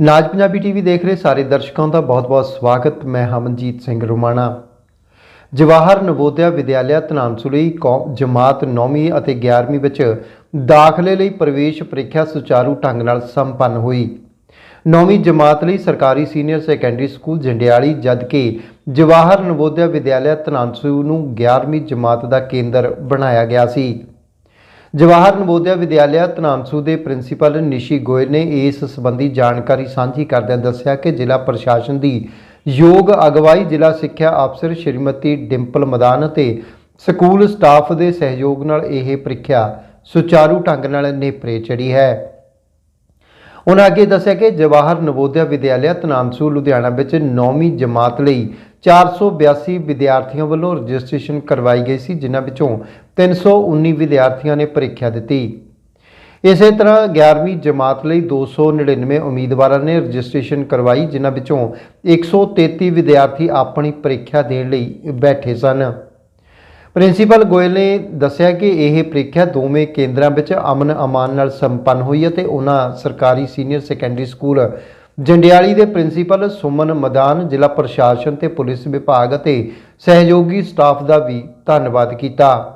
ਨਾਜ Punjabi TV ਦੇਖ ਰਹੇ ਸਾਰੇ ਦਰਸ਼ਕਾਂ ਦਾ ਬਹੁਤ-ਬਹੁਤ ਸਵਾਗਤ। ਮੈਂ ਹਮਨਜੀਤ ਸਿੰਘ ਰੁਮਾਣਾ। ਜਵਾਹਰ ਨਵੋਦਿਆ ਵਿਦਿਆਲਿਆ ਧਨਾਮਸੂ ਲਈ ਕੌ- ਜਮਾਤ 9ਵੀਂ ਅਤੇ 11ਵੀਂ ਵਿੱਚ ਦਾਖਲੇ ਲਈ ਪ੍ਰਵੇਸ਼ ਪ੍ਰੀਖਿਆ ਸੁਚਾਰੂ ਢੰਗ ਨਾਲ ਸੰਪੰਨ ਹੋਈ। 9ਵੀਂ ਜਮਾਤ ਲਈ ਸਰਕਾਰੀ ਸੀਨੀਅਰ ਸੈਕੰਡਰੀ ਸਕੂਲ ਜੰਡਿਆਲੀ, ਜਦਕਿ ਜਵਾਹਰ ਨਵੋਦਿਆ ਵਿਦਿਆਲਿਆ ਧਨਾਮਸੂ ਨੂੰ 11ਵੀਂ ਜਮਾਤ ਦਾ ਕੇਂਦਰ ਬਣਾਇਆ ਗਿਆ ਸੀ। ਜਵਾਹਰ ਨਵੋਦਿਆ ਵਿਦਿਆਲਿਆ ਧਨਾਮਸੂ ਦੇ ਪ੍ਰਿੰਸੀਪਲ ਨਿਸ਼ੀ ਗੋਇਲ ਨੇ ਇਸ ਸੰਬੰਧੀ ਜਾਣਕਾਰੀ ਸਾਂਝੀ ਕਰਦਿਆਂ ਦੱਸਿਆ ਕਿ ਜ਼ਿਲ੍ਹਾ ਪ੍ਰਸ਼ਾਸਨ ਦੀ ਯੋਗ ਅਗਵਾਈ ਜ਼ਿਲ੍ਹਾ ਸਿੱਖਿਆ ਅਫਸਰ ਸ਼੍ਰੀਮਤੀ ਡਿੰਪਲ ਮਦਾਨ ਅਤੇ ਸਕੂਲ ਸਟਾਫ ਦੇ ਸਹਿਯੋਗ ਨਾਲ ਇਹ ਪ੍ਰੀਖਿਆ ਸੁਚਾਰੂ ਢੰਗ ਨਾਲ ਨੇਪਰੇ ਚੜੀ ਹੈ। ਉਹਨਾਂ ਅੱਗੇ ਦੱਸਿਆ ਕਿ ਜਵਾਹਰ ਨਵੋਦਿਆ ਵਿਦਿਆਲਿਆ ਤਨਾਮਸੂ ਲੁਧਿਆਣਾ ਵਿੱਚ 9ਵੀਂ ਜਮਾਤ ਲਈ 482 ਵਿਦਿਆਰਥੀਆਂ ਵੱਲੋਂ ਰਜਿਸਟ੍ਰੇਸ਼ਨ ਕਰਵਾਈ ਗਈ ਸੀ, ਜਿਨ੍ਹਾਂ ਵਿੱਚੋਂ 319 ਵਿਦਿਆਰਥੀਆਂ ਨੇ ਪ੍ਰੀਖਿਆ ਦਿੱਤੀ। ਇਸੇ ਤਰ੍ਹਾਂ 11ਵੀਂ ਜਮਾਤ ਲਈ 299 ਉਮੀਦਵਾਰਾਂ ਨੇ ਰਜਿਸਟ੍ਰੇਸ਼ਨ ਕਰਵਾਈ, ਜਿਨ੍ਹਾਂ ਵਿੱਚੋਂ 133 ਵਿਦਿਆਰਥੀ ਆਪਣੀ ਪ੍ਰੀਖਿਆ ਦੇਣ ਲਈ ਬੈਠੇ ਸਨ। ਪ੍ਰਿੰਸੀਪਲ ਗੋਇਲ ਨੇ ਦੱਸਿਆ ਕਿ ਇਹ ਪ੍ਰੀਖਿਆ ਦੋਵੇਂ ਕੇਂਦਰਾਂ ਵਿੱਚ ਅਮਨ ਅਮਾਨ ਨਾਲ ਸੰਪੰਨ ਹੋਈ ਅਤੇ ਉਹਨਾਂ ਸਰਕਾਰੀ ਸੀਨੀਅਰ ਸੈਕੰਡਰੀ ਸਕੂਲ ਜੰਡਿਆਲੀ ਦੇ ਪ੍ਰਿੰਸੀਪਲ ਸੁਮਨ ਮਦਾਨ, ਜ਼ਿਲ੍ਹਾ ਪ੍ਰਸ਼ਾਸਨ ਤੇ ਪੁਲਿਸ ਵਿਭਾਗ ਅਤੇ ਸਹਿਯੋਗੀ ਸਟਾਫ ਦਾ ਵੀ ਧੰਨਵਾਦ ਕੀਤਾ।